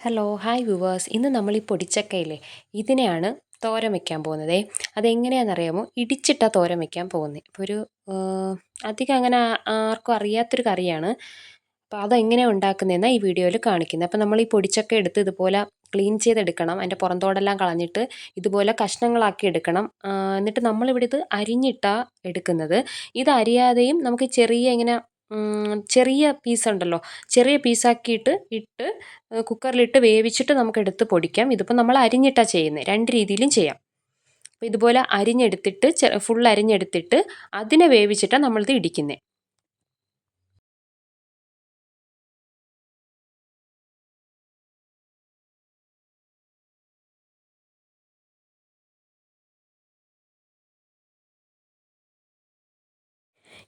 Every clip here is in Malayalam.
ഹലോ ഹായ് വ്യൂവേഴ്സ് ഇന്ന് നമ്മൾ ഈ പൊടിച്ചക്കയില്ലേ ഇതിനെയാണ് തോരൻ വെക്കാൻ പോകുന്നത്. അതെങ്ങനെയാണെന്നറിയാമോ? ഇടിച്ചിട്ടാണ് തോരൻ വെക്കാൻ പോകുന്നത്. ഇപ്പോൾ ഒരു അധികം അങ്ങനെ ആർക്കും അറിയാത്തൊരു കറിയാണ്. അപ്പോൾ അതെങ്ങനെയാണ് ഉണ്ടാക്കുന്നതെന്നാണ് ഈ വീഡിയോയിൽ കാണിക്കുന്നത്. അപ്പോൾ നമ്മൾ ഈ പൊടിച്ചക്ക എടുത്ത് ഇതുപോലെ ക്ലീൻ ചെയ്തെടുക്കണം. അതിന്റെ പുറന്തോടെല്ലാം കളഞ്ഞിട്ട് ഇതുപോലെ കഷ്ണങ്ങളാക്കി എടുക്കണം. എന്നിട്ട് നമ്മളിവിടെ ഇത് അരിഞ്ഞിട്ടാണ് എടുക്കുന്നത്. ഇത് അരിയാതെയും നമുക്ക് ചെറിയ ഇങ്ങനെ ചെറിയ പീസ് ഉണ്ടല്ലോ. ചെറിയ പീസാക്കിയിട്ട് ഇട്ട് കുക്കറിലിട്ട് വേവിച്ചിട്ട് നമുക്ക് എടുത്ത് പൊടിക്കാം. ഇതിപ്പോൾ നമ്മൾ അരിഞ്ഞിട്ടാണ് ചെയ്യുന്നത് രണ്ട് രീതിയിലും ചെയ്യാം. അപ്പോൾ ഇതുപോലെ അരിഞ്ഞെടുത്തിട്ട് ഫുൾ അരിഞ്ഞെടുത്തിട്ട് അതിനെ വേവിച്ചിട്ടാണ് നമ്മളിത് ഇടിക്കുന്നത്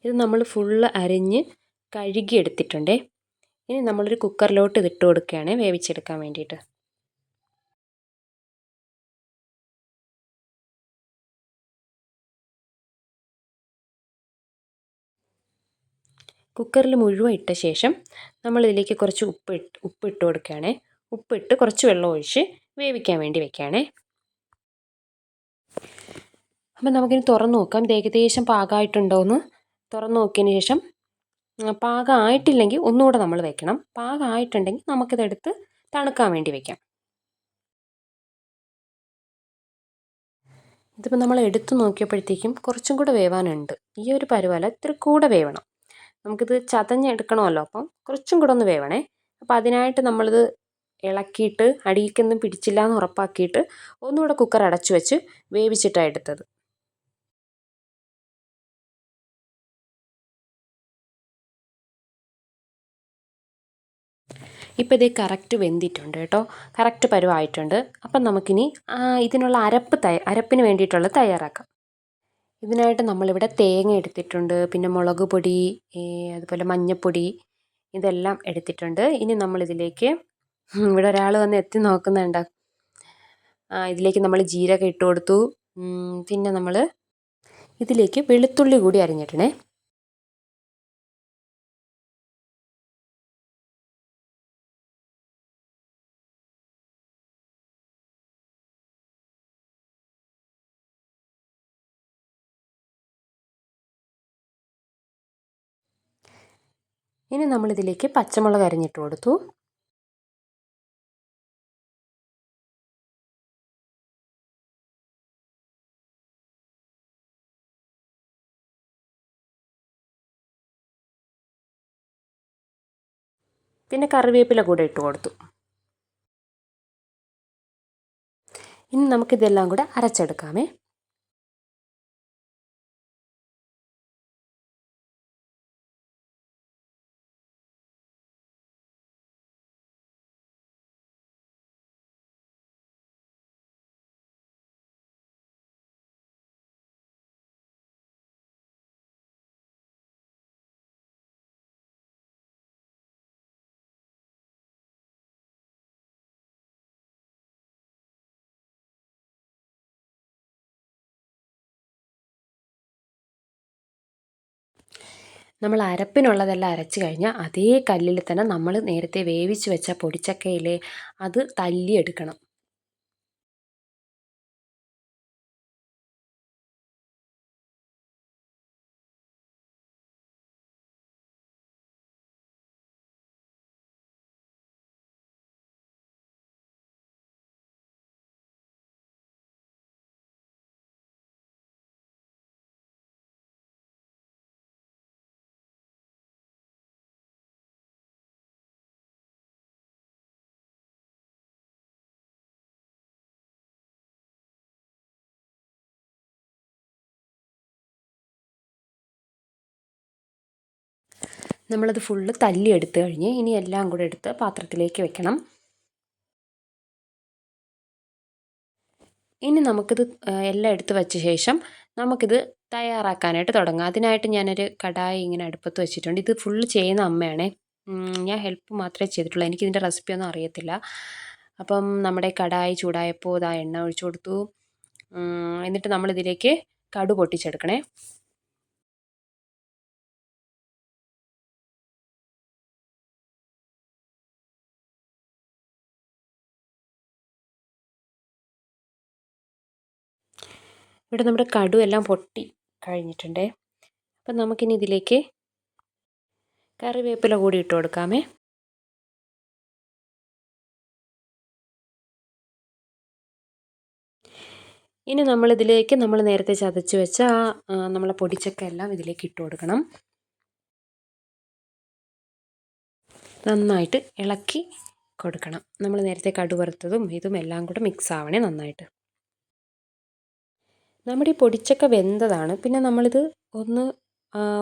ഇത് നമ്മൾ ഫുള്ള് അരിഞ്ഞ് കഴുകി എടുത്തിട്ടുണ്ട് ഇനി നമ്മളൊരു കുക്കറിലോട്ട് ഇതിട്ട് കൊടുക്കുകയാണ് വേവിച്ചെടുക്കാൻ വേണ്ടിയിട്ട്. കുക്കറിൽ മുഴുവൻ ഇട്ട ശേഷം നമ്മളിതിലേക്ക് കുറച്ച് ഉപ്പ് ഉപ്പ് ഇട്ട് കൊടുക്കുകയാണ്. ഉപ്പിട്ട് കുറച്ച് വെള്ളം ഒഴിച്ച് വേവിക്കാൻ വേണ്ടി വെക്കുകയാണേ. അപ്പം നമുക്കിനി തുറന്ന് നോക്കാം. ഇത് ഏകദേശം പാകമായിട്ടുണ്ടോ എന്ന് തുറന്ന് നോക്കിയതിന് ശേഷം പാകമായിട്ടില്ലെങ്കിൽ ഒന്നുകൂടെ നമ്മൾ വെക്കണം. പാകമായിട്ടുണ്ടെങ്കിൽ നമുക്കിതെടുത്ത് തണുക്കാൻ വേണ്ടി വെക്കാം. ഇതിപ്പോൾ നമ്മൾ എടുത്തു നോക്കിയപ്പോഴത്തേക്കും കുറച്ചും കൂടെ വേവാനുണ്ട്. ഈ ഒരു പരുവല ഇത്തിരി കൂടെ വേവണം. നമുക്കിത് ചതഞ്ഞെടുക്കണമല്ലോ അപ്പം കുറച്ചും കൂടെ ഒന്ന് വേവണേ. അപ്പോൾ അതിനായിട്ട് നമ്മളിത് ഇളക്കിയിട്ട് അടിയിലേക്കൊന്നും പിടിച്ചില്ല എന്ന് ഉറപ്പാക്കിയിട്ട് ഒന്നുകൂടെ കുക്കർ അടച്ചു വെച്ച് വേവിച്ചിട്ടാണ് എടുത്തത്. ഇപ്പോൾ ഇതേ കറക്റ്റ് വെന്തിട്ടുണ്ട് കേട്ടോ. കറക്റ്റ് പരുവായിട്ടുണ്ട്. അപ്പം നമുക്കിനി ഇതിനുള്ള അരപ്പ് തയ്യ അരപ്പിന് വേണ്ടിയിട്ടുള്ളത് തയ്യാറാക്കാം. ഇതിനായിട്ട് നമ്മളിവിടെ തേങ്ങ എടുത്തിട്ടുണ്ട്. പിന്നെ മുളക് പൊടി അതുപോലെ മഞ്ഞൾപ്പൊടി ഇതെല്ലാം എടുത്തിട്ടുണ്ട്. ഇനി നമ്മളിതിലേക്ക് ഇവിടെ ഒരാൾ വന്ന് എത്തി നോക്കുന്നുണ്ട്. ഇതിലേക്ക് നമ്മൾ ജീരകം ഇട്ട് കൊടുത്തു. പിന്നെ നമ്മൾ ഇതിലേക്ക് വെളുത്തുള്ളി കൂടി അരിഞ്ഞിട്ടണേ. ഇനി നമ്മളിതിലേക്ക് പച്ചമുളക് അരിഞ്ഞിട്ട് കൊടുത്തു. പിന്നെ കറിവേപ്പില കൂടെ ഇട്ട് കൊടുത്തു. ഇനി നമുക്കിതെല്ലാം കൂടെ അരച്ചെടുക്കാമേ. നമ്മൾ അരപ്പിനുള്ളതെല്ലാം അരച്ച് കഴിഞ്ഞാൽ അതേ കല്ലിൽ തന്നെ നമ്മൾ നേരത്തെ വേവിച്ച് വെച്ച പൊടിച്ചക്കയിലെ അത് തല്ലിയെടുക്കണം. നമ്മളത് ഫുള്ള് തല്ലി എടുത്തു കഴിഞ്ഞ് ഇനി എല്ലാം കൂടെ എടുത്ത് പാത്രത്തിലേക്ക് വെക്കണം. ഇനി നമുക്കിത് എല്ലാം എടുത്ത് വെച്ച ശേഷം നമുക്കിത് തയ്യാറാക്കാനായിട്ട് തുടങ്ങാം. അതിനായിട്ട് ഞാനൊരു കടായി ഇങ്ങനെ അടുപ്പത്ത് വെച്ചിട്ടുണ്ട്. ഇത് ഫുള്ള് ചെയ്യുന്ന അമ്മയാണേ. ഞാൻ ഹെൽപ്പ് മാത്രമേ ചെയ്തിട്ടുള്ളൂ. എനിക്കിതിന്റെ റെസിപ്പിയൊന്നും അറിയത്തില്ല. അപ്പം നമ്മുടെ കടായി ചൂടായപ്പോൾ ഇതാ എണ്ണ ഒഴിച്ചു കൊടുത്തു. എന്നിട്ട് നമ്മളിതിലേക്ക് കടു പൊട്ടിച്ചെടുക്കണേ. ഇവിടെ നമ്മുടെ കടു എല്ലാം പൊട്ടി കഴിഞ്ഞിട്ടുണ്ടേ. അപ്പം നമുക്കിനി ഇതിലേക്ക് കറിവേപ്പില കൂടി ഇട്ട് കൊടുക്കാമേ. ഇനി നമ്മളിതിലേക്ക് നമ്മൾ നേരത്തെ ചതച്ച് വെച്ച ആ നമ്മളെ പൊടിച്ചക്ക എല്ലാം ഇതിലേക്ക് ഇട്ട് കൊടുക്കണം. നന്നായിട്ട് ഇളക്കി കൊടുക്കണം. നമ്മൾ നേരത്തെ കടുവറുത്തതും ഇതും എല്ലാം കൂടെ മിക്സ് ആവണേ നന്നായിട്ട്. നമ്മുടെ ഈ പൊടിച്ചക്ക വെന്തതാണ്. പിന്നെ നമ്മളിത് ഒന്ന്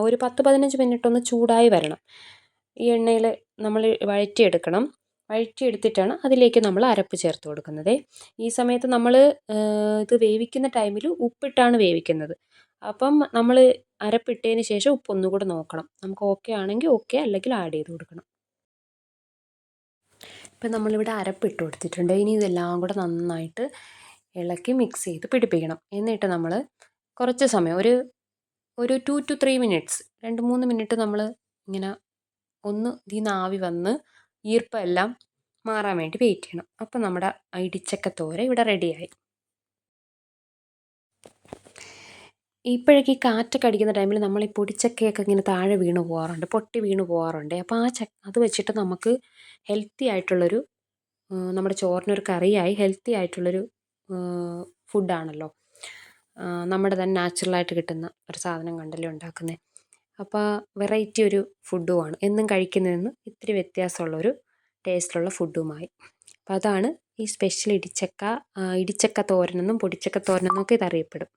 ഒരു പത്ത് പതിനഞ്ച് മിനിറ്റ് ഒന്ന് ചൂടായി വരണം. ഈ എണ്ണയിൽ നമ്മൾ വഴറ്റിയെടുക്കണം. വഴറ്റിയെടുത്തിട്ടാണ് അതിലേക്ക് നമ്മൾ അരപ്പ് ചേർത്ത് കൊടുക്കുന്നത്. ഈ സമയത്ത് നമ്മൾ ഇത് വേവിക്കുന്ന ടൈമിൽ ഉപ്പിട്ടാണ് വേവിക്കുന്നത്. അപ്പം നമ്മൾ അരപ്പിട്ടതിന് ശേഷം ഉപ്പ് ഒന്നുകൂടെ നോക്കണം. നമുക്ക് ഓക്കെ ആണെങ്കിൽ ഓക്കെ അല്ലെങ്കിൽ ആഡ് ചെയ്ത് കൊടുക്കണം. ഇപ്പം നമ്മളിവിടെ അരപ്പിട്ട് കൊടുത്തിട്ടുണ്ട്. ഇനി ഇതെല്ലാം കൂടെ നന്നായിട്ട് ഇളക്കി മിക്സ് ചെയ്ത് പിടിപ്പിക്കണം. എന്നിട്ട് നമ്മൾ കുറച്ച് സമയം ഒരു ഒരു ടു ടു ത്രീ മിനിറ്റ്സ് രണ്ട് മൂന്ന് മിനിറ്റ് നമ്മൾ ഇങ്ങനെ ഒന്ന് ഇതിൽ നിന്ന് ആവി വന്ന് ഈർപ്പം മാറാൻ വേണ്ടി വെയിറ്റ് ചെയ്യണം. അപ്പം നമ്മുടെ ഇടിച്ചക്കത്തോര ഇവിടെ റെഡിയായി ഇപ്പോഴേക്ക് ഈ കാറ്റൊക്കെ അടിക്കുന്ന ടൈമിൽ നമ്മൾ ഈ പൊടിച്ചക്കയൊക്കെ ഇങ്ങനെ താഴെ വീണ് പോകാറുണ്ട് പൊട്ടി വീണ് പോകാറുണ്ട് അപ്പോൾ ആ ചക്ക അത് വെച്ചിട്ട് നമുക്ക് ഹെൽത്തി ആയിട്ടുള്ളൊരു നമ്മുടെ ചോറിനൊരു കറിയായി ഹെൽത്തി ആയിട്ടുള്ളൊരു ഫുഡാണല്ലോ. നമ്മുടെ തന്നെ നാച്ചുറലായിട്ട് കിട്ടുന്ന ഒരു സാധനം കണ്ടല്ലേ ഉണ്ടാക്കുന്നത് അപ്പോൾ വെറൈറ്റി ഒരു ഫുഡുമാണ്. എന്നും കഴിക്കുന്നതിൽ ഇത്തിരി വ്യത്യാസമുള്ളൊരു ടേസ്റ്റിലുള്ള ഫുഡുമായി. അപ്പോൾ അതാണ് ഈ സ്പെഷ്യൽ ഇടിച്ചക്ക ഇടിച്ചക്ക തോരനെന്നും പൊടിച്ചക്ക തോരനെന്നൊക്കെ ഇതറിയപ്പെടും